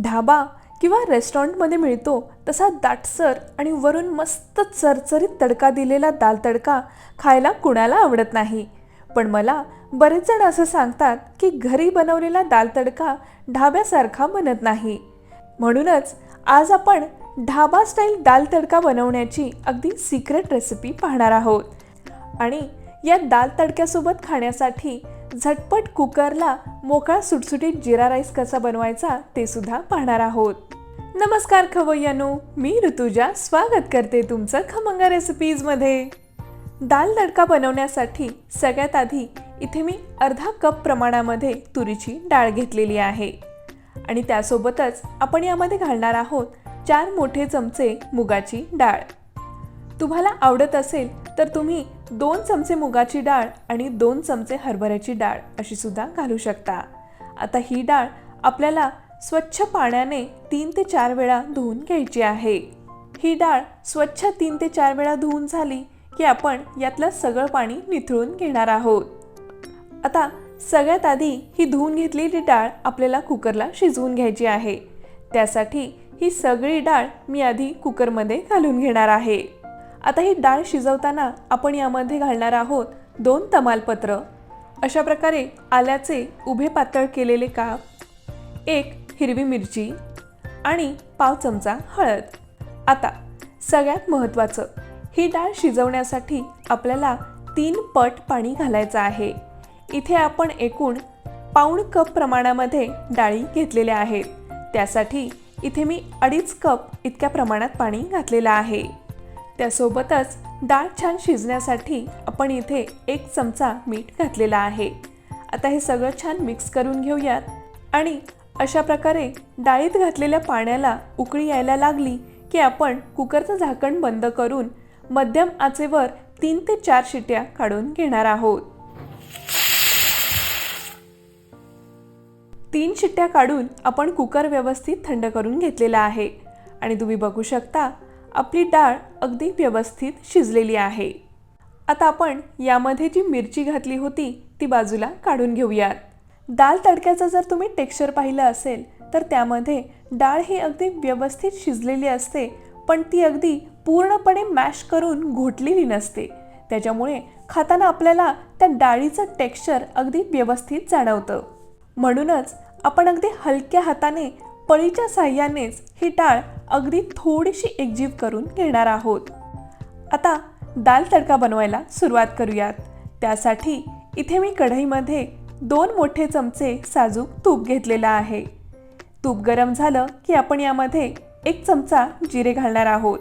ढाबा किंवा रेस्टॉरंटमध्ये मिळतो तसा दाटसर आणि वरून मस्त चरचरीत तडका दिलेला दाल तडका खायला कुणाला आवडत नाही. पण मला बरेच जण असं सांगतात की घरी बनवलेला दाल तडका ढाब्यासारखा बनत नाही. म्हणूनच आज आपण ढाबा स्टाईल दाल तडका बनवण्याची अगदी सिक्रेट रेसिपी पाहणार आहोत. आणि या दाल तडक्यासोबत खाण्यासाठी झटपट कुकरला मोकळा सुटसुटीत जिरा राईस कसा बनवायचा ते सुद्धा पाहणार आहोत. नमस्कार खवय्यानो मी ऋतुजा स्वागत करते तुमचं खमंगा रेसिपीजमध्ये दाल तडका बनवण्यासाठी सगळ्यात आधी इथे मी अर्धा कप प्रमाणामध्ये तुरीची डाळ घेतलेली आहे. आणि त्यासोबतच आपण यामध्ये घालणार आहोत चार मोठे चमचे मुगाची डाळ. तुम्हाला आवडत असेल तर तुम्ही दोन चमचे मुगाची डाळ आणि दोन चमचे हरभऱ्याची डाळ अशी सुद्धा घालू शकता. आता ही डाळ आपल्याला स्वच्छ पाण्याने तीन ते चार वेळा धुवून घ्यायची आहे. ही डाळ स्वच्छ तीन ते चार वेळा धुवून झाली की आपण यातलं सगळं पाणी निथळून घेणार आहोत. आता सगळ्यात आधी ही धुवून घेतलेली डाळ आपल्याला कुकरला शिजवून घ्यायची आहे. त्यासाठी ही सगळी डाळ मी आधी कुकरमध्ये घालून घेणार आहे. आता ही डाळ शिजवताना आपण यामध्ये घालणार आहोत दोन तमालपत्र. अशा प्रकारे आल्याचे उभे पातळ केलेले काप एक हिरवी मिरची आणि पाव चमचा हळद. आता सगळ्यात महत्त्वाचं ही डाळ शिजवण्यासाठी आपल्याला तीन पट पाणी घालायचं आहे. इथे आपण एकूण पाऊण कप प्रमाणामध्ये डाळी घेतलेल्या आहेत. त्यासाठी इथे मी अडीच कप इतक्या प्रमाणात पाणी घातलेलं आहे. त्यासोबतच डाळ छान शिजण्यासाठी आपण इथे एक चमचा मीठ घातलेला आहे. आता हे सगळं छान मिक्स करून घेऊयात. आणि अशा प्रकारे डाळीत घातलेल्या पाण्याला उकळी यायला लागली की आपण कुकरचं झाकण बंद करून मध्यम आचेवर तीन ते चार शिट्या काढून घेणार आहोत. तीन शिट्ट्या काढून आपण कुकर व्यवस्थित थंड करून घेतलेला आहे. आणि तुम्ही बघू शकता आपली डाळ अगदी व्यवस्थित शिजलेली आहे. आता आपण यामध्ये जी मिरची घातली होती ती बाजूला काढून घेऊयात. दाल तडक्याचं जर तुम्ही टेक्स्चर पाहिलं असेल तर त्यामध्ये डाळ ही अगदी व्यवस्थित शिजलेली असते पण ती अगदी पूर्णपणे मॅश करून घोटलेली नसते. त्याच्यामुळे खाताना आपल्याला त्या डाळीचं टेक्स्चर अगदी व्यवस्थित जाणवतं. म्हणूनच आपण अगदी हलक्या हाताने पळीच्या साह्यानेच ही डाळ अगदी थोडीशी एकजीव करून घेणार आहोत. आता दाल तडका बनवायला सुरुवात करूयात. त्यासाठी इथे मी कढईमध्ये दोन मोठे चमचे साजूक तूप घेतलेलं आहे. तूप गरम झालं की आपण यामध्ये एक चमचा जिरे घालणार आहोत.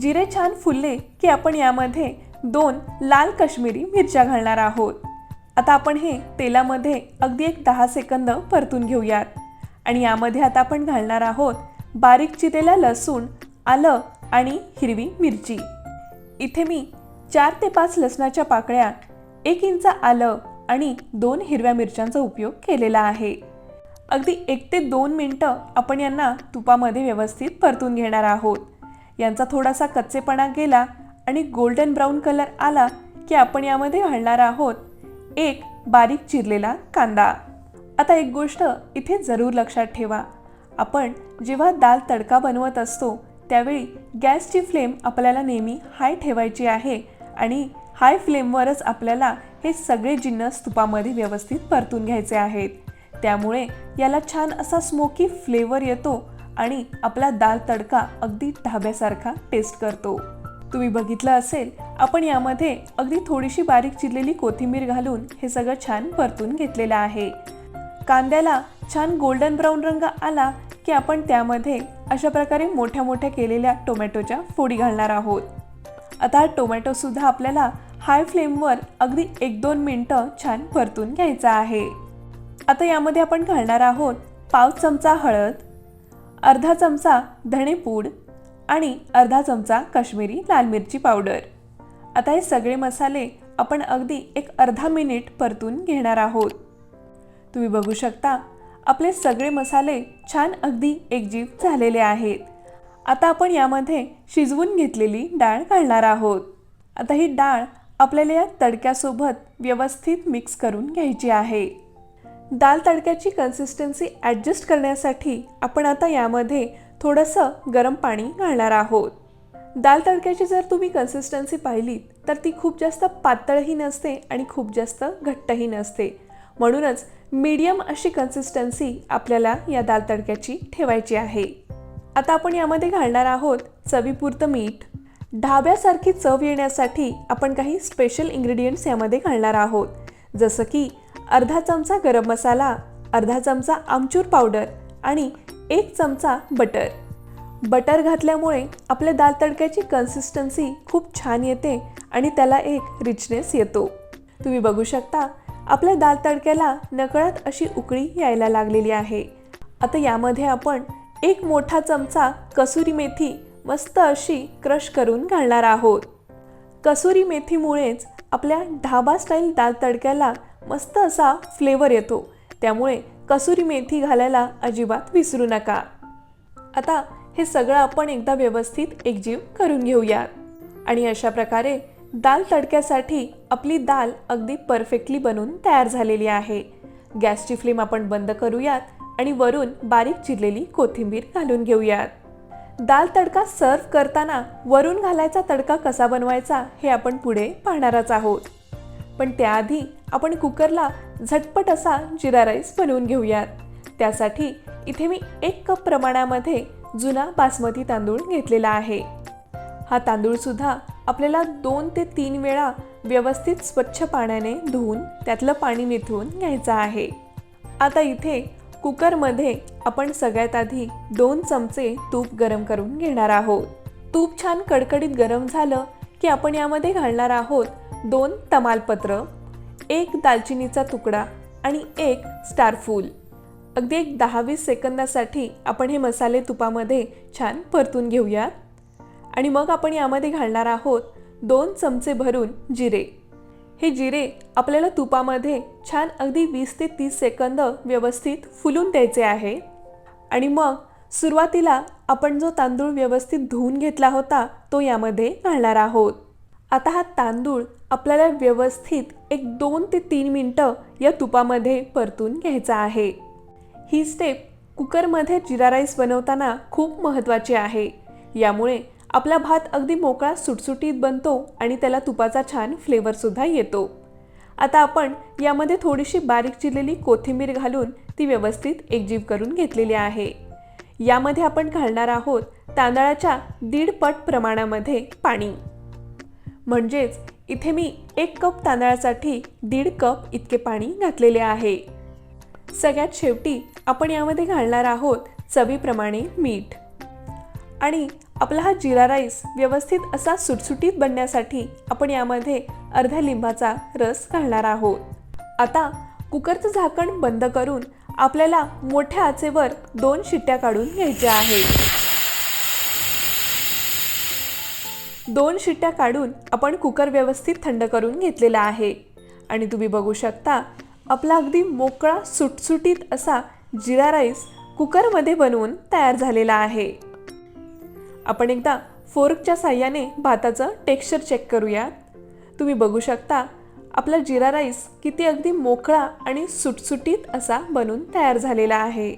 जिरे छान फुलले की आपण यामध्ये दोन लाल काश्मीरी मिरच्या घालणार आहोत. आता आपण हे तेलामध्ये अगदी एक दहा सेकंद परतून घेऊयात. आणि यामध्ये आता आपण घालणार आहोत बारीक चिरेला लसूण आलं आणि हिरवी मिरची. इथे मी चार ते पाच लसणाच्या पाकळ्या एक इंच आलं आणि दोन हिरव्या मिरच्यांचा उपयोग केलेला आहे. अगदी एक ते दोन मिनटं आपण यांना तुपामध्ये व्यवस्थित परतून घेणार आहोत. यांचा थोडासा कच्चेपणा गेला आणि गोल्डन ब्राऊन कलर आला की आपण यामध्ये घालणार आहोत एक बारीक चिरलेला कांदा. आता एक गोष्ट इथे जरूर लक्षात ठेवा. आपण जेव्हा दाल तडका बनवत असतो त्यावेळी गॅसची फ्लेम आपल्याला नेहमी हाय ठेवायची आहे आणि हाय फ्लेमवरच आपल्याला हे सगळे जिन्नस तुपामध्ये व्यवस्थित परतून घ्यायचे आहेत. त्यामुळे याला छान असा स्मोकी फ्लेवर येतो आणि आपला दाल तडका अगदी ढाब्यासारखा टेस्ट करतो. तुम्ही बघितलं असेल आपण यामध्ये अगदी थोडीशी बारीक चिरलेली कोथिंबीर घालून हे सगळं छान परतून घेतलेलं आहे. कांद्याला छान गोल्डन ब्राऊन रंग आला की आपण त्यामध्ये अशा प्रकारे मोठ्या मोठ्या केलेल्या टोमॅटोच्या फोडी घालणार आहोत. आता हा टोमॅटोसुद्धा आपल्याला हाय फ्लेमवर अगदी एक दोन मिनटं छान परतून घ्यायचा आहे. आता यामध्ये आपण घालणार आहोत पाव चमचा हळद अर्धा चमचा धणेपूड आणि अर्धा चमचा काश्मीरी लाल मिरची पावडर. आता हे सगळे मसाले आपण अगदी एक अर्धा मिनिट परतून घेणार आहोत. तुम्ही बघू शकता आपले सगळे मसाले छान अगदी एकजीव झालेले आहेत. आता आपण यामध्ये शिजवून घेतलेली डाळ घालणार आहोत. आता ही डाळ आपल्याला या तडक्यासोबत व्यवस्थित मिक्स करून घ्यायची आहे. दाल तडक्याची कन्सिस्टन्सी ॲडजस्ट करण्यासाठी आपण आता यामध्ये थोडंसं गरम पाणी घालणार आहोत. दाल तडक्याची जर तुम्ही कन्सिस्टन्सी पाहिली तर ती खूप जास्त पातळही नसते आणि खूप जास्त घट्टही नसते. म्हणूनच मीडियम अशी कन्सिस्टन्सी आपल्याला या दाल तडक्याची ठेवायची आहे. आता आपण यामध्ये घालणार आहोत चवीपुरतं मीठ. ढाब्यासारखी चव येण्यासाठी आपण काही स्पेशल इंग्रेडियंट्स यामध्ये घालणार आहोत. जसं की अर्धा चमचा गरम मसाला अर्धा चमचा आमचूर पावडर आणि एक चमचा बटर बटर घातल्यामुळे आपल्या दाल तडक्याची कन्सिस्टन्सी खूप छान येते आणि त्याला एक रिचनेस येतो. तुम्ही बघू शकता आपल्या दाल तडक्याला नकळत अशी उकळी यायला लागलेली आहे. आता यामध्ये आपण एक मोठा चमचा कसुरी मेथी मस्त अशी क्रश करून घालणार आहोत. कसुरी मेथीमुळेच आपल्या ढाबा स्टाईल दाल तडक्याला मस्त असा फ्लेवर येतो. त्यामुळे कसुरी मेथी घालायला अजिबात विसरू नका. आता हे सगळं आपण एकदा व्यवस्थित एकजीव करून घेऊयात. आणि अशा प्रकारे दाल तडक्यासाठी आपली दाल अगदी परफेक्टली बनून तयार झालेली आहे. गॅसची फ्लेम आपण बंद करूयात आणि वरून बारीक चिरलेली कोथिंबीर घालून घेऊयात. दाल तडका सर्व करताना वरून घालायचा तडका कसा बनवायचा हे आपण पुढे पाहणारच आहोत. पण त्याआधी आपण कुकरला झटपट असा जिरा राईस बनवून घेऊयात. त्यासाठी इथे मी एक कप प्रमाणामध्ये जुना बासमती तांदूळ घेतलेला आहे. हा तांदूळसुद्धा आपल्याला दोन ते तीन वेळा व्यवस्थित स्वच्छ पाण्याने धुवून त्यातलं पाणी निथळून घ्यायचं आहे. आता इथे कुकरमध्ये आपण सगळ्यात आधी दोन चमचे तूप गरम करून घेणार आहोत. तूप छान कडकडीत गरम झालं की आपण यामध्ये घालणार आहोत दोन तमालपत्र एक दालचिनीचा तुकडा आणि एक स्टारफूल अगदी एक दहा वीस सेकंदासाठी आपण हे मसाले तुपामध्ये छान परतून घेऊयात. आणि मग आपण यामध्ये घालणार आहोत दोन चमचे भरून जिरे. हे जिरे आपल्याला तुपामध्ये छान अगदी वीस ते तीस सेकंद व्यवस्थित फुलून द्यायचे आहे. आणि मग सुरुवातीला आपण जो तांदूळ व्यवस्थित धुवून घेतला होता तो यामध्ये घालणार आहोत. आता हा तांदूळ आपल्याला व्यवस्थित एक दोन ते तीन मिनटं या तुपामध्ये परतून घ्यायचा आहे. ही स्टेप कुकरमध्ये जिरा राईस बनवताना खूप महत्त्वाची आहे. यामुळे आपला भात अगदी मोकळा सुटसुटीत बनतो आणि त्याला तुपाचा छान फ्लेवरसुद्धा येतो. आता आपण यामध्ये थोडीशी बारीक चिरलेली कोथिंबीर घालून ती व्यवस्थित एकजीव करून घेतलेली आहे. यामध्ये आपण घालणार आहोत तांदळाच्या दीड पट प्रमाणामध्ये पाणी. म्हणजेच इथे मी एक कप तांदळासाठी दीड कप इतके पाणी घातलेले आहे. सगळ्यात शेवटी आपण यामध्ये घालणार आहोत चवीप्रमाणे मीठ. आणि आपला हा जिरा राईस व्यवस्थित असा सुटसुटीत बनण्यासाठी आपण यामध्ये अर्ध्या लिंबाचा रस घालणार आहोत. आता कुकरचं झाकण बंद करून आपल्याला मोठ्या आचेवर दोन शिट्ट्या काढून घ्यायच्या आहेत. दोन शिट्ट्या काढून आपण कुकर व्यवस्थित थंड करून घेतलेला आहे. आणि तुम्ही बघू शकता आपला अगदी मोकळा सुटसुटीत असा जिरा राईस कुकरमध्ये बनवून तयार झालेला आहे. आपण एकदा फोर्कच्या साह्याने भाताचं टेक्स्चर चेक करूयात. तुम्ही बघू शकता आपला जिरा राईस किती अगदी मोकळा आणि सुटसुटीत असा बनून तयार झालेला आहे.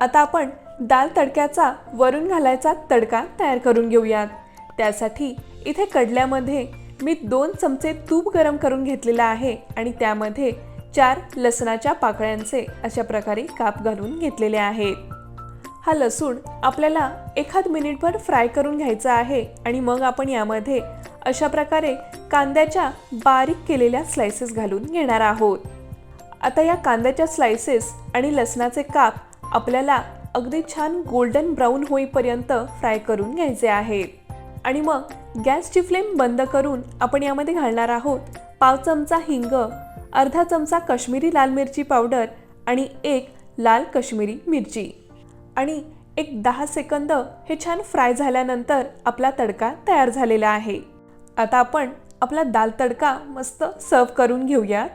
आता आपण दाल तडक्याचा वरून घालायचा तडका तयार करून घेऊयात. त्यासाठी इथे कडल्यामध्ये मी दोन चमचे तूप गरम करून घेतलेलं आहे आणि त्यामध्ये चार लसणाच्या पाकळ्यांचे अशा प्रकारे काप घालून घेतलेले आहेत. हा लसूण आपल्याला एखाद मिनिटभर फ्राय करून घ्यायचं आहे आणि मग आपण यामध्ये अशा प्रकारे कांद्याच्या बारीक केलेल्या स्लायसेस घालून घेणार आहोत. आता या कांद्याच्या स्लायसेस आणि लसणाचे काप आपल्याला अगदी छान गोल्डन ब्राऊन होईपर्यंत फ्राय करून घ्यायचे आहेत. आणि मग गॅसची फ्लेम बंद करून आपण यामध्ये घालणार आहोत पाव चमचा हिंग अर्धा चमचा काश्मीरी लाल मिरची पावडर आणि एक लाल काश्मीरी मिरची. आणि एक दहा सेकंद हे छान फ्राय झाल्यानंतर आपला तडका तयार झालेला आहे. आता आपण आपला दाल तडका मस्त सर्व करून घेऊयात.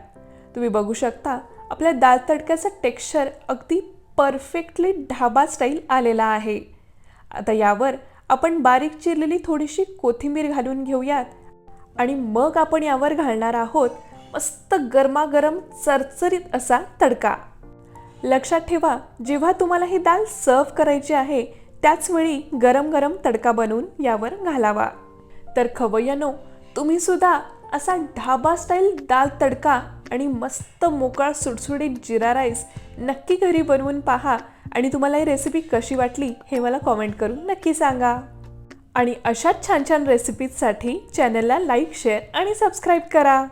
तुम्ही बघू शकता आपल्या दाल तडक्याचं टेक्स्चर अगदी परफेक्टली ढाबा स्टाईल आलेला आहे. आता यावर आपण बारीक चिरलेली थोडीशी कोथिंबीर घालून घेऊयात आणि मग आपण यावर घालणार आहोत मस्त गरमागरम चरचरीत असा तडका. लक्षात ठेवा जेव्हा तुम्हाला ही दाल सर्व करायची आहे त्याचवेळी गरम गरम तडका बनवून यावर घालावा. तर खवय्यानो तुम्ही सुद्धा असा ढाबा स्टाईल दाल तडका आणि मस्त मोकळा सुटसुडीत जिरा राईस नक्की घरी बनवून पहा आणि तुम्हाला ही रेसिपी कशी वाटली हे मला कॉमेंट करून नक्की सांगा. आणि अशाच छान छान रेसिपीजसाठी चॅनलला लाईक शेअर आणि सबस्क्राईब करा.